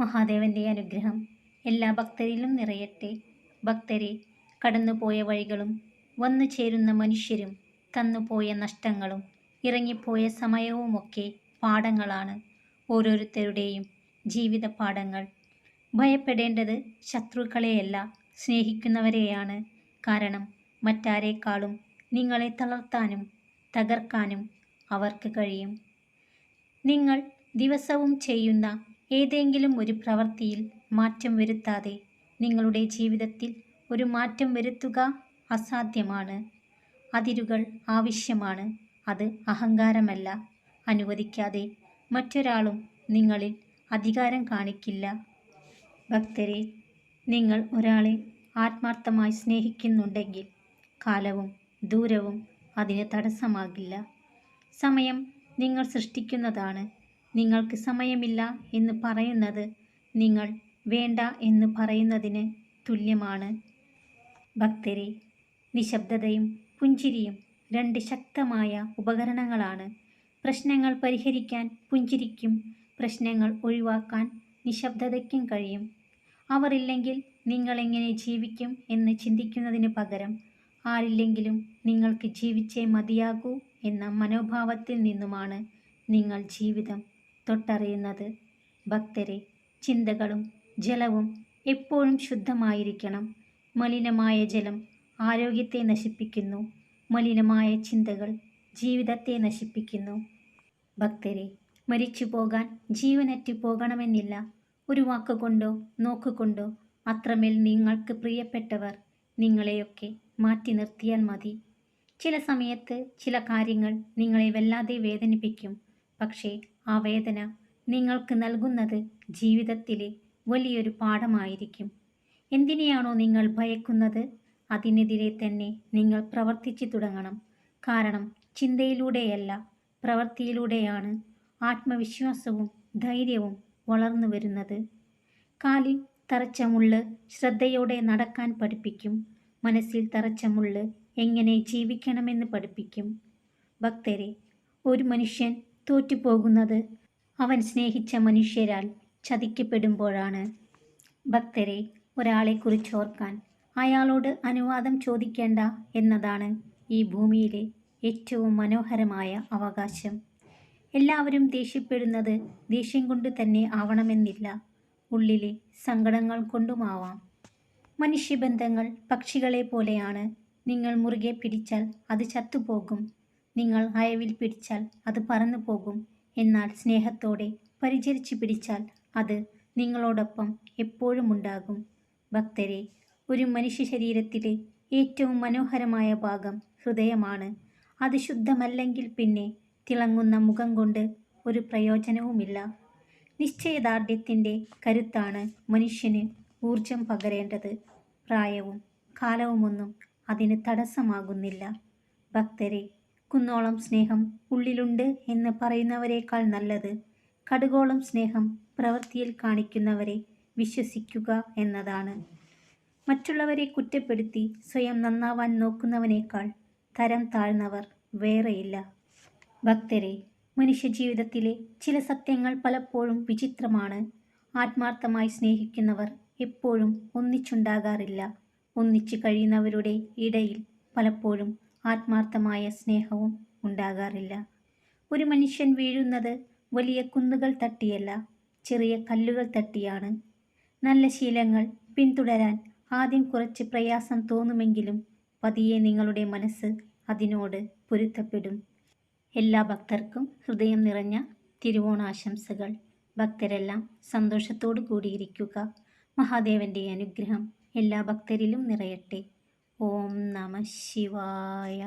മഹാദേവന്റെ അനുഗ്രഹം എല്ലാ ഭക്തരിലും നിറയട്ടെ. ഭക്തരെ കടന്നുപോയ വഴികളും വന്നു ചേരുന്ന മനുഷ്യരും തന്നുപോയ നഷ്ടങ്ങളും ഇറങ്ങിപ്പോയ സമയവുമൊക്കെ പാഠങ്ങളാണ് ഓരോരുത്തരുടെയും ജീവിത പാഠങ്ങൾ ഭയപ്പെടേണ്ടത് ശത്രുക്കളെയല്ല സ്നേഹിക്കുന്നവരെയാണ്. കാരണം മറ്റാരേക്കാളും നിങ്ങളെ തളർത്താനും തകർക്കാനും അവർക്ക് കഴിയും. നിങ്ങൾ ദിവസവും ചെയ്യുന്ന ഏതെങ്കിലും ഒരു പ്രവൃത്തിയിൽ മാറ്റം വരുത്താതെ നിങ്ങളുടെ ജീവിതത്തിൽ ഒരു മാറ്റം വരുത്തുക അസാധ്യമാണ്. അതിരുകൾ ആവശ്യമാണ്. അത് അഹങ്കാരമല്ല. അനുവദിക്കാതെ മറ്റൊരാളും നിങ്ങളിൽ അധികാരം കാണിക്കില്ല. ഭക്തരെ നിങ്ങൾ ഒരാളെ ആത്മാർത്ഥമായി സ്നേഹിക്കുന്നുണ്ടെങ്കിൽ കാലവും ദൂരവും അതിന് തടസ്സമാകില്ല. സമയം നിങ്ങൾ സൃഷ്ടിക്കുന്നതാണ്. നിങ്ങൾക്ക് സമയമില്ല എന്ന് പറയുന്നത് നിങ്ങൾ വേണ്ട എന്ന് പറയുന്നതിന് തുല്യമാണ്. ഭക്തരെ നിശബ്ദതയും പുഞ്ചിരിയും രണ്ട് ശക്തമായ ഉപകരണങ്ങളാണ്. പ്രശ്നങ്ങൾ പരിഹരിക്കാൻ പുഞ്ചിരിക്കും പ്രശ്നങ്ങൾ ഒഴിവാക്കാൻ നിശബ്ദതയ്ക്കും കഴിയും. അവർ ഇല്ലെങ്കിൽ നിങ്ങളെങ്ങനെ ജീവിക്കും എന്ന് ചിന്തിക്കുന്നതിന് പകരം ആരില്ലെങ്കിലും നിങ്ങൾക്ക് ജീവിച്ചേ മതിയാകൂ എന്ന മനോഭാവത്തിൽ നിന്നുമാണ് നിങ്ങൾ ജീവിതം തൊട്ടറിയുന്നത്. ഭക്തരെ ചിന്തകളും ജലവും എപ്പോഴും ശുദ്ധമായിരിക്കണം. മലിനമായ ജലം ആരോഗ്യത്തെ നശിപ്പിക്കുന്നു. മലിനമായ ചിന്തകൾ ജീവിതത്തെ നശിപ്പിക്കുന്നു. ഭക്തരെ മരിച്ചു പോകാൻ ജീവനറ്റു പോകണമെന്നില്ല. ഒരു വാക്കുകൊണ്ടോ നോക്കുകൊണ്ടോ അത്രമേൽ നിങ്ങൾക്ക് പ്രിയപ്പെട്ടവർ നിങ്ങളെയൊക്കെ മാറ്റി നിർത്തിയാൽ മതി. ചില സമയത്ത് ചില കാര്യങ്ങൾ നിങ്ങളെ വല്ലാതെ വേദനിപ്പിക്കും. പക്ഷേ ആ വേദന നിങ്ങൾക്ക് നൽകുന്നത് ജീവിതത്തിലെ വലിയൊരു പാഠമായിരിക്കും. എന്തിനെയാണോ നിങ്ങൾ ഭയക്കുന്നത്? അതിനെതിരെ തന്നെ നിങ്ങൾ പ്രവർത്തിച്ചു തുടങ്ങണം. കാരണം ചിന്തയിലൂടെയല്ല പ്രവൃത്തിയിലൂടെയാണ് ആത്മവിശ്വാസവും ധൈര്യവും വളർന്നു വരുന്നത്. കാലിൽ തറച്ച മുള്ള് ശ്രദ്ധയോടെ നടക്കാൻ പഠിപ്പിക്കും. മനസ്സിൽ തറച്ച മുള്ള് എങ്ങനെ ജീവിക്കണമെന്ന് പഠിപ്പിക്കും. ഭക്തരെ ഒരു മനുഷ്യൻ തോറ്റുപോകുന്നത്. അവൻ സ്നേഹിച്ച മനുഷ്യരാൽ ചതിക്കപ്പെടുമ്പോഴാണ്. ഭക്തരെ ഒരാളെക്കുറിച്ച് ഓർക്കാൻ അയാളോട് അനുവാദം ചോദിക്കേണ്ട എന്നതാണ് ഈ ഭൂമിയിലെ ഏറ്റവും മനോഹരമായ അവകാശം. എല്ലാവരും ദേഷ്യപ്പെടുന്നത് ദേഷ്യം കൊണ്ട് തന്നെ ആവണമെന്നില്ല. ഉള്ളിലെ സങ്കടങ്ങൾ കൊണ്ടുമാവാം മനുഷ്യബന്ധങ്ങൾ പക്ഷികളെ പോലെയാണ്. നിങ്ങൾ മുറുകെ പിടിച്ചാൽ അത് ചത്തുപോകും. നിങ്ങൾ അയവിൽ പിടിച്ചാൽ അത് പറന്നു പോകും. എന്നാൽ സ്നേഹത്തോടെ പരിചരിച്ചു പിടിച്ചാൽ അത് നിങ്ങളോടൊപ്പം എപ്പോഴും ഉണ്ടാകും. ഭക്തരെ ഒരു മനുഷ്യ ശരീരത്തിലെ ഏറ്റവും മനോഹരമായ ഭാഗം ഹൃദയമാണ്. അത് ശുദ്ധമല്ലെങ്കിൽ പിന്നെ തിളങ്ങുന്ന മുഖം കൊണ്ട് ഒരു പ്രയോജനവുമില്ല. നിശ്ചയദാർഢ്യത്തിന്റെ കരുത്താണ് മനുഷ്യന് ഊർജം പകരേണ്ടത്. പ്രായവും കാലവുമൊന്നും അതിന് തടസ്സമാകുന്നില്ല. ഭക്തരെ കുന്നോളം സ്നേഹം ഉള്ളിലുണ്ട് എന്ന് പറയുന്നവരെക്കാൾ നല്ലത്. കടുകോളം സ്നേഹം പ്രവൃത്തിയിൽ കാണിക്കുന്നവരെ വിശ്വസിക്കുക എന്നതാണ്. മറ്റുള്ളവരെ കുറ്റപ്പെടുത്തി സ്വയം നന്നാവാൻ നോക്കുന്നവനേക്കാൾ തരം താഴ്ന്നവർ വേറെയില്ല. ഭക്തരെ മനുഷ്യജീവിതത്തിലെ ചില സത്യങ്ങൾ പലപ്പോഴും വിചിത്രമാണ്. ആത്മാർത്ഥമായി സ്നേഹിക്കുന്നവർ എപ്പോഴും ഒന്നിച്ചുണ്ടാകാറില്ല. ഒന്നിച്ചു കഴിയുന്നവരുടെ ഇടയിൽ പലപ്പോഴും ആത്മാർത്ഥമായ സ്നേഹവും ഉണ്ടാകാറില്ല. ഒരു മനുഷ്യൻ വീഴുന്നത് വലിയ കുന്നുകൾ തട്ടിയല്ല ചെറിയ കല്ലുകൾ തട്ടിയാണ്. നല്ല ശീലങ്ങൾ പിന്തുടരാൻ ആദ്യം കുറച്ച് പ്രയാസം തോന്നുമെങ്കിലും പതിയെ നിങ്ങളുടെ മനസ്സ് അതിനോട് പൊരുത്തപ്പെടും. എല്ലാ ഭക്തർക്കും ഹൃദയം നിറഞ്ഞ തിരുവോണാശംസകൾ. ഭക്തരെല്ലാം സന്തോഷത്തോടു കൂടിയിരിക്കുക. മഹാദേവന്റെ അനുഗ്രഹം എല്ലാ ഭക്തരിലും നിറയട്ടെ. ఓం నమ శివాయ